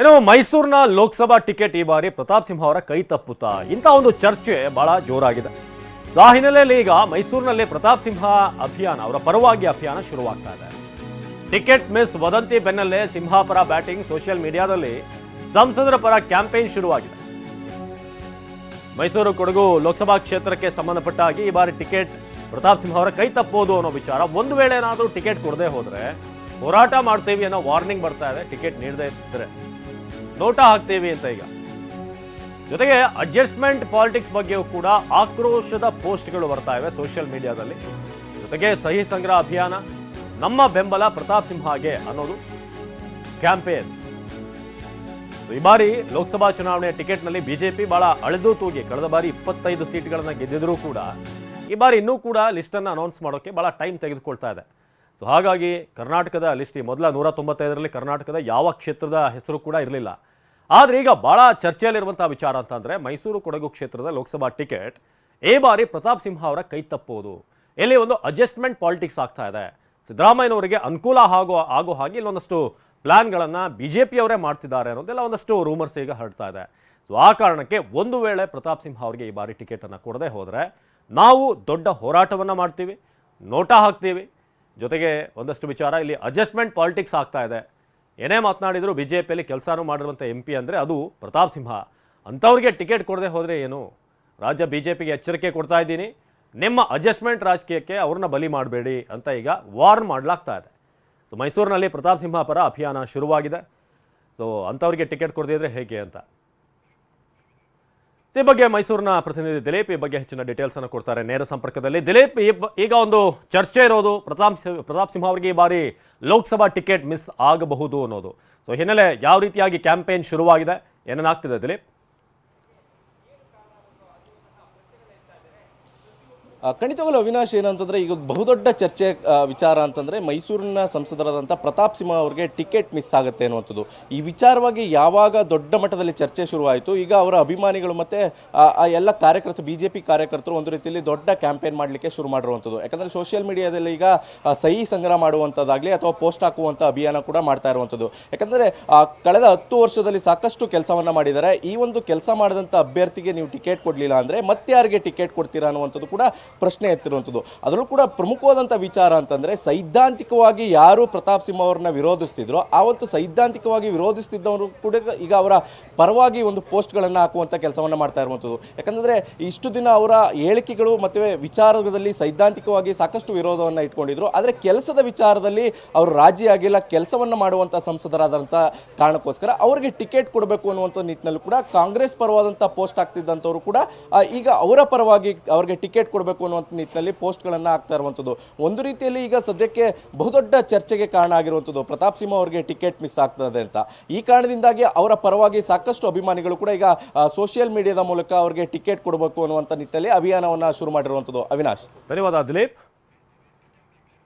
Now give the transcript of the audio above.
ಇನ್ನು ಮೈಸೂರಿನ ಲೋಕಸಭಾ ಟಿಕೆಟ್ ಈ ಬಾರಿ ಪ್ರತಾಪ್ ಸಿಂಹ ಅವರ ಕೈ ತಪ್ಪುತ್ತಾ? ಇಂಥ ಒಂದು ಚರ್ಚೆ ಬಹಳ ಜೋರಾಗಿದೆ. ಸೊ ಆ ಹಿನ್ನೆಲೆಯಲ್ಲಿ ಈಗ ಮೈಸೂರಿನಲ್ಲಿ ಪ್ರತಾಪ್ ಸಿಂಹ ಅಭಿಯಾನ, ಅವರ ಪರವಾಗಿ ಅಭಿಯಾನ ಶುರುವಾಗ್ತಾ ಇದೆ. ಟಿಕೆಟ್ ಮಿಸ್ ವದಂತಿ ಬೆನ್ನಲ್ಲೇ ಸಿಂಹಾಪರ ಬ್ಯಾಟಿಂಗ್ ಸೋಷಿಯಲ್ ಮೀಡಿಯಾದಲ್ಲಿ ಸಂಸದರ ಪರ ಕ್ಯಾಂಪೇನ್ ಶುರುವಾಗಿದೆ. ಮೈಸೂರು ಕೊಡಗು ಲೋಕಸಭಾ ಕ್ಷೇತ್ರಕ್ಕೆ ಸಂಬಂಧಪಟ್ಟ ಹಾಗೆ ಈ ಬಾರಿ ಟಿಕೆಟ್ ಪ್ರತಾಪ್ ಸಿಂಹ ಅವರ ಕೈ ತಪ್ಪೋದು ಅನ್ನೋ ವಿಚಾರ. ಒಂದು ವೇಳೆ ಏನಾದರೂ ಟಿಕೆಟ್ ಕೊಡದೆ ಹೋದರೆ ಹೋರಾಟ ಮಾಡ್ತೀವಿ ಅನ್ನೋ ವಾರ್ನಿಂಗ್ ಬರ್ತಾ ಇದೆ. ಟಿಕೆಟ್ ನೀಡದೇ ಇದ್ರೆ. ನೋಟ ಹಾಕ್ತೇವೆ ಅಂತ ಈಗ. ಜೊತೆಗೆ ಅಡ್ಜಸ್ಟ್ಮೆಂಟ್ ಪಾಲಿಟಿಕ್ಸ್ ಬಗ್ಗೆಯೂ ಕೂಡ ಆಕ್ರೋಶದ ಪೋಸ್ಟ್ಗಳು ಬರ್ತಾ ಇವೆ ಸೋಷಿಯಲ್ ಮೀಡಿಯಾದಲ್ಲಿ ಜೊತೆಗೆ ಸಹಿ ಸಂಗ್ರಹ ಅಭಿಯಾನ, ನಮ್ಮ ಬೆಂಬಲ ಪ್ರತಾಪ್ ಸಿಂಹಗೆ ಅನ್ನೋದು ಕ್ಯಾಂಪೇನ್ ಈ ಬಾರಿ ಲೋಕಸಭಾ ಚುನಾವಣೆಯ ಟಿಕೆಟ್ನಲ್ಲಿ ಬಿಜೆಪಿ ಬಹಳ ಅಳೆದು ತೂಗಿ ಕಳೆದ ಬಾರಿ ಇಪ್ಪತ್ತೈದು ಸೀಟ್ಗಳನ್ನು ಗೆದ್ದಿದ್ರೂ ಕೂಡ ಈ ಬಾರಿ ಇನ್ನೂ ಕೂಡ ಲಿಸ್ಟನ್ನು ಅನೌನ್ಸ್ ಮಾಡೋಕ್ಕೆ ಬಹಳ ಟೈಮ್ ತೆಗೆದುಕೊಳ್ತಾ ಇದೆ. ಸೊ ಹಾಗಾಗಿ ಕರ್ನಾಟಕದ ಲಿಸ್ಟ್ ಮೊದಲ ನೂರ ತೊಂಬತ್ತೈದರಲ್ಲಿ ಕರ್ನಾಟಕದ ಯಾವ ಕ್ಷೇತ್ರದ ಹೆಸರು ಕೂಡ ಇರಲಿಲ್ಲ. ಆದರೆ ಈಗ ಭಾಳ ಚರ್ಚೆಯಲ್ಲಿರುವಂಥ ವಿಚಾರ ಅಂತಂದರೆ ಮೈಸೂರು ಕೊಡಗು ಕ್ಷೇತ್ರದ ಲೋಕಸಭಾ ಟಿಕೆಟ್ ಈ ಬಾರಿ ಪ್ರತಾಪ್ ಸಿಂಹ ಅವರ ಕೈ ತಪ್ಪುವುದು. ಇಲ್ಲಿ ಒಂದು ಅಡ್ಜಸ್ಟ್ಮೆಂಟ್ ಪಾಲಿಟಿಕ್ಸ್ ಆಗ್ತಾ ಇದೆ. ಸಿದ್ದರಾಮಯ್ಯನವರಿಗೆ ಅನುಕೂಲ ಆಗೋ ಆಗೋ ಹಾಗೆ ಇಲ್ಲೊಂದಷ್ಟು ಪ್ಲ್ಯಾನ್ಗಳನ್ನು ಬಿ ಜೆ ಪಿಯವರೇ ಮಾಡ್ತಿದ್ದಾರೆ ಅನ್ನೋದೆಲ್ಲ ಒಂದಷ್ಟು ರೂಮರ್ಸ್ ಈಗ ಹರಡ್ತಾ ಇದೆ. ಸೊ ಆ ಕಾರಣಕ್ಕೆ ಒಂದು ವೇಳೆ ಪ್ರತಾಪ್ ಸಿಂಹ ಅವರಿಗೆ ಈ ಬಾರಿ ಟಿಕೆಟನ್ನು ಕೊಡದೆ ಹೋದರೆ ನಾವು ದೊಡ್ಡ ಹೋರಾಟವನ್ನು ಮಾಡ್ತೀವಿ, ನೋಟ ಹಾಕ್ತೀವಿ ಜೊತೆಗೆ ಒಂದಷ್ಟು ವಿಚಾರ, ಇಲ್ಲಿ ಅಡ್ಜಸ್ಟ್ಮೆಂಟ್ ಪಾಲಿಟಿಕ್ಸ್ ಆಗ್ತಾ ಇದೆ. ಏನೇ ಮಾತನಾಡಿದ್ರು ಬಿ ಜೆ ಪಿಯಲ್ಲಿ ಕೆಲಸನೂ ಮಾಡಿರುವಂಥ ಎಂ ಪಿ ಅಂದರೆ ಅದು ಪ್ರತಾಪ್ ಸಿಂಹ. ಅಂಥವ್ರಿಗೆ ಟಿಕೆಟ್ ಕೊಡದೆ ಹೋದರೆ ಏನು? ರಾಜ್ಯ ಬಿ ಜೆ ಪಿಗೆ ಎಚ್ಚರಿಕೆ ಕೊಡ್ತಾ ಇದ್ದೀನಿ. ನಿಮ್ಮ ಅಡ್ಜಸ್ಟ್ಮೆಂಟ್ ರಾಜಕೀಯಕ್ಕೆ ಅವ್ರನ್ನ ಬಲಿ ಮಾಡಬೇಡಿ ಅಂತ ಈಗ ವಾರ್ನ್ ಮಾಡಲಾಗ್ತಾ ಇದೆ. ಸೊ ಮೈಸೂರಿನಲ್ಲಿ ಪ್ರತಾಪ್ ಸಿಂಹ ಪರ ಅಭಿಯಾನ ಶುರುವಾಗಿದೆ. ಸೊ ಅಂಥವ್ರಿಗೆ ಟಿಕೆಟ್ ಕೊಡದಿದ್ರೆ ಹೇಗೆ ಅಂತ? ಈ ಬಗ್ಗೆ ಮೈಸೂರಿನ ಪ್ರತಿನಿಧಿ ದಿಲೀಪ್ ಈ ಬಗ್ಗೆ ಹೆಚ್ಚಿನ ಡೀಟೇಲ್ಸ್ ಅನ್ನು ಕೊಡ್ತಾರೆ. ನೇರ ಸಂಪರ್ಕದಲ್ಲಿ ದಿಲೀಪ್ ಈಗ ಒಂದು ಚರ್ಚೆ ಇರೋದು ಪ್ರತಾಪ್ ಪ್ರತಾಪ್ ಸಿಂಹ ಅವರಿಗೆ ಈ ಬಾರಿ ಲೋಕಸಭಾ ಟಿಕೆಟ್ ಮಿಸ್ ಆಗಬಹುದು ಅನ್ನೋದು. ಸೊ, ಹಿನ್ನೆಲೆ ಯಾವ ರೀತಿಯಾಗಿ ಕ್ಯಾಂಪೇನ್ ಶುರುವಾಗಿದೆ ಏನೇನಾಗ್ತಿದೆ ದಿಲೀಪ್? ಖಂಡಿತವಾಗ್ಲೂ ಅವಿನಾಶ್ ಏನಂತಂದ್ರೆ ಈಗ ಬಹುದೊಡ್ಡ ಚರ್ಚೆ ವಿಚಾರ ಅಂತಂದ್ರೆ ಮೈಸೂರಿನ ಸಂಸದರಾದಂಥ ಪ್ರತಾಪ್ ಸಿಂಹ ಅವರಿಗೆ ಟಿಕೆಟ್ ಮಿಸ್ ಆಗುತ್ತೆ ಅನ್ನುವಂಥದ್ದು. ಈ ವಿಚಾರವಾಗಿ ಯಾವಾಗ ದೊಡ್ಡ ಮಟ್ಟದಲ್ಲಿ ಚರ್ಚೆ ಶುರುವಾಯಿತು ಈಗ ಅವರ ಅಭಿಮಾನಿಗಳು ಮತ್ತೆ ಆ, ಕಾರ್ಯಕರ್ತರು ಎಲ್ಲ ಕಾರ್ಯಕರ್ತರು ಪಿ ಕಾರ್ಯಕರ್ತರು ಒಂದು ರೀತಿಯಲ್ಲಿ ದೊಡ್ಡ ಕ್ಯಾಂಪೇನ್ ಮಾಡಲಿಕ್ಕೆ ಶುರು ಮಾಡಿರುವಂಥದ್ದು. ಯಾಕಂದ್ರೆ ಸೋಷಿಯಲ್ ಮೀಡಿಯಾದಲ್ಲಿ ಈಗ ಸಹಿ ಸಂಗ್ರಹ ಮಾಡುವಂಥದ್ದಾಗಲಿ ಅಥವಾ ಪೋಸ್ಟ್ ಹಾಕುವಂಥ ಅಭಿಯಾನ ಕೂಡ ಮಾಡ್ತಾ ಇರುವಂಥದ್ದು. ಯಾಕಂದರೆ ಕಳೆದ ಹತ್ತು ವರ್ಷದಲ್ಲಿ ಸಾಕಷ್ಟು ಕೆಲಸವನ್ನು ಮಾಡಿದ್ದಾರೆ. ಈ ಒಂದು ಕೆಲಸ ಮಾಡಿದಂಥ ಅಭ್ಯರ್ಥಿಗೆ ನೀವು ಟಿಕೆಟ್ ಕೊಡಲಿಲ್ಲ ಅಂದರೆ ಮತ್ತೆ ಯಾರಿಗೆ ಟಿಕೆಟ್ ಕೊಡ್ತೀರಾ ಅನ್ನುವಂಥದ್ದು ಕೂಡ ಪ್ರಶ್ನೆ ಎತ್ತಿರುವಂಥದ್ದು. ಅದರಲ್ಲೂ ಕೂಡ ಪ್ರಮುಖವಾದಂಥ ವಿಚಾರ ಅಂತಂದರೆ ಸೈದ್ಧಾಂತಿಕವಾಗಿ ಯಾರು ಪ್ರತಾಪ್ ಸಿಂಹ ಅವ್ರನ್ನ ವಿರೋಧಿಸ್ತಿದ್ರು ಆವತ್ತು ಸೈದ್ಧಾಂತಿಕವಾಗಿ ವಿರೋಧಿಸ್ತಿದ್ದವರು ಕೂಡ ಈಗ ಅವರ ಪರವಾಗಿ ಒಂದು ಪೋಸ್ಟ್ಗಳನ್ನು ಹಾಕುವಂಥ ಕೆಲಸವನ್ನು ಮಾಡ್ತಾ ಇರುವಂಥದ್ದು. ಯಾಕಂದರೆ ಇಷ್ಟು ದಿನ ಅವರ ಹೇಳಿಕೆಗಳು ಮತ್ತು ವಿಚಾರದಲ್ಲಿ ಸೈದ್ಧಾಂತಿಕವಾಗಿ ಸಾಕಷ್ಟು ವಿರೋಧವನ್ನು ಇಟ್ಕೊಂಡಿದ್ರು. ಆದರೆ ಕೆಲಸದ ವಿಚಾರದಲ್ಲಿ ಅವರು ರಾಜಿಯಾಗಿಲ್ಲ ಕೆಲಸವನ್ನು ಮಾಡುವಂಥ ಸಂಸದರಾದಂಥ ಕಾರಣಕ್ಕೋಸ್ಕರ ಅವರಿಗೆ ಟಿಕೆಟ್ ಕೊಡಬೇಕು ಅನ್ನುವಂಥ ನಿಟ್ಟಿನಲ್ಲೂ ಕೂಡ ಕಾಂಗ್ರೆಸ್ ಪರವಾದಂಥ ಪೋಸ್ಟ್ ಆಗ್ತಿದ್ದಂಥವ್ರು ಕೂಡ ಈಗ ಅವರ ಪರವಾಗಿ ಅವರಿಗೆ ಟಿಕೆಟ್ ಕೊಡಬೇಕು ಅನ್ನುವಂಥ ನಿಟ್ಟಿನಲ್ಲಿ ಪೋಸ್ಟ್ಗಳನ್ನು ಹಾಕ್ತಾ ಇರುವಂಥದ್ದು. ಒಂದು ರೀತಿಯಲ್ಲಿ ಈಗ ಸದ್ಯಕ್ಕೆ ಬಹುದೊಡ್ಡ ಚರ್ಚೆಗೆ ಕಾರಣ ಆಗಿರುವಂಥದ್ದು. ಪ್ರತಾಪ್ ಸಿಂಹ ಅವರಿಗೆ ಟಿಕೆಟ್ ಮಿಸ್ ಆಗ್ತದೆ ಅಂತ. ಈ ಕಾರಣದಿಂದಾಗಿ ಅವರ ಪರವಾಗಿ ಸಾಕಷ್ಟು ಅಭಿಮಾನಿಗಳು ಕೂಡ ಈಗ ಸೋಷಿಯಲ್ ಮೀಡಿಯಾದ ಮೂಲಕ ಅವರಿಗೆ ಟಿಕೆಟ್ ಕೊಡಬೇಕು ಅನ್ನುವಂಥ ನಿಟ್ಟಿನಲ್ಲಿ ಅಭಿಯಾನವನ್ನು ಶುರು ಮಾಡಿರುವಂಥದ್ದು. ಅವಿನಾಶ್. ಧನ್ಯವಾದ, ದಿಲೀಪ್.